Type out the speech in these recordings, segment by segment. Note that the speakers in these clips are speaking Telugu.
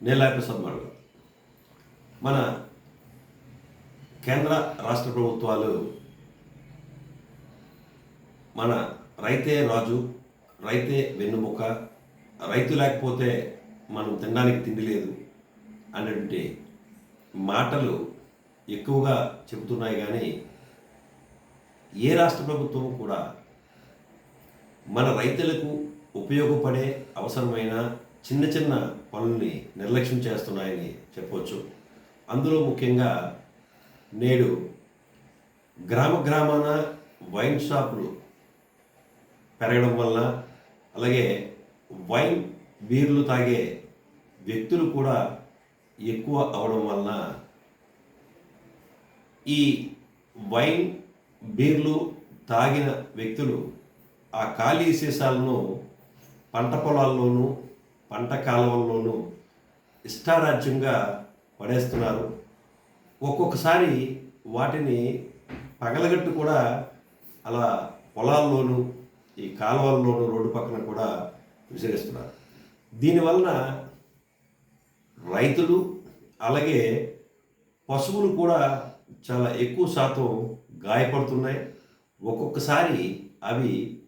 నీలాప్రసాద్ మడుగు మన. కేంద్ర రాష్ట్ర ప్రభుత్వాలు మన రైతే రాజు రైతే వెన్నుముక రైతు లేకపోతే మనం తినడానికి తిండి లేదు అనేటువంటి మాటలు ఎక్కువగా చెబుతున్నాయి కానీ ఏ రాష్ట్ర ప్రభుత్వం కూడా మన రైతులకు ఉపయోగపడే అవసరమైన చిన్న చిన్న పనుల్ని నిర్లక్ష్యం చేస్తున్నాయని చెప్పవచ్చు అందులో ముఖ్యంగా నేడు గ్రామ గ్రామాన వైన్ షాపులు పెరగడం వల్ల అలాగే వైన్ బీర్లు తాగే వ్యక్తులు కూడా ఎక్కువ అవడం వలన ఈ వైన్ బీర్లు తాగిన వ్యక్తులు ఆ ఖాళీ సీసాలను పంట పొలాల్లోనూ పంట కాలంలోనూ ఇష్టారాజ్యంగా పడేస్తున్నారు. ఒక్కొక్కసారి వాటిని పగలగట్టు కూడా అలా పొలాల్లోనూ ఈ కాలువల్లోనూ రోడ్డు పక్కన కూడా విసిరేస్తున్నారు. దీనివలన రైతులు అలాగే పశువులు కూడా చాలా ఎక్కువ శాతం గాయపడుతున్నాయి. ఒక్కొక్కసారి అవి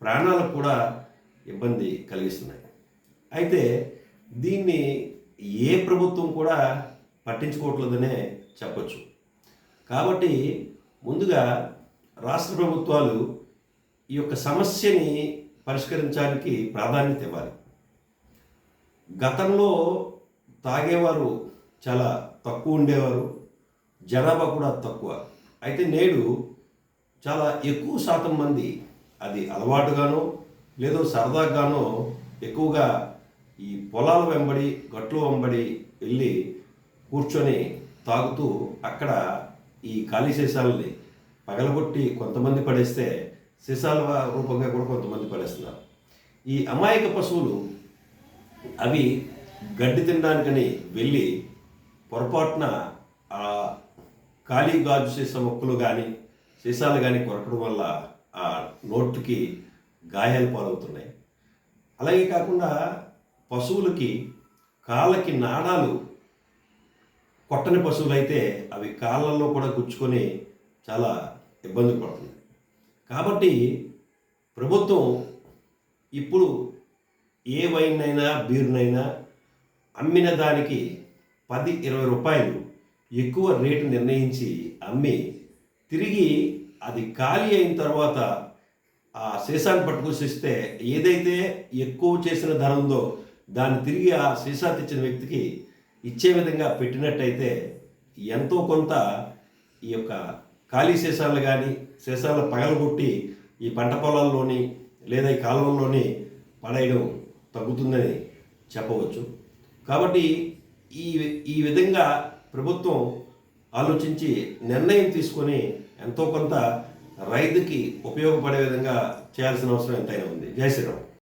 ప్రాణాలకు కూడా ఇబ్బంది కలిగిస్తున్నాయి. అయితే దీన్ని ఏ ప్రభుత్వం కూడా పట్టించుకోవట్లేదనే చెప్పచ్చు. కాబట్టి ముందుగా రాష్ట్ర ప్రభుత్వాలు ఈ యొక్క సమస్యని పరిష్కరించడానికి ప్రాధాన్యత ఇవ్వాలి. గతంలో తాగేవారు చాలా తక్కువ ఉండేవారు జనాభా కూడా తక్కువ. అయితే నేడు చాలా ఎక్కువ శాతం మంది అది అలవాటుగానో లేదో సరదాగానో ఎక్కువగా ఈ పొలాల వెంబడి గట్లు వెంబడి వెళ్ళి కూర్చొని తాగుతూ అక్కడ ఈ ఖాళీ సీసాలని పగలగొట్టి కొంతమంది పడేస్తే సీసాల రూపంగా కూడా కొంతమంది పడేస్తున్నారు. ఈ అమాయక పశువులు అవి గడ్డి తినడానికని వెళ్ళి పొరపాటున ఆ ఖాళీ గాజు సీసా మొక్కలు కానీ సీసాలు కానీ కొరకడం వల్ల ఆ నోట్కి గాయాలు పాలవుతున్నాయి. అలాగే కాకుండా పశువులకి కాళ్ళకి నాడాలు కొట్టని పశువులైతే అవి కాళ్ళల్లో కూడా గుచ్చుకొని చాలా ఇబ్బంది పడుతుంది. కాబట్టి ప్రభుత్వం ఇప్పుడు ఏ వైన్ అయినా బీరునైనా అమ్మిన దానికి పది ఇరవై రూపాయలు ఎక్కువ రేటు నిర్ణయించి అమ్మి తిరిగి అది ఖాళీ అయిన తర్వాత ఆ సీసాన్ని పట్టుకొచ్చిస్తే ఏదైతే ఎక్కువ చేసిన ధర ఉందో దాన్ని తిరిగి ఆ సీసా తెచ్చిన వ్యక్తికి ఇచ్చే విధంగా పెట్టినట్టయితే ఎంతో కొంత ఈ యొక్క ఖాళీ సీసాలు కానీ సీసాలు పగలగొట్టి ఈ పంట పొలాల్లోని లేదా ఈ కాలువల్లోని పడేయడం తగ్గుతుందని చెప్పవచ్చు. కాబట్టి ఈ ఈ విధంగా ప్రభుత్వం ఆలోచించి నిర్ణయం తీసుకొని ఎంతో కొంత రైతుకి ఉపయోగపడే విధంగా చేయాల్సిన అవసరం ఎంతైనా ఉంది. జై శ్రీరామ్.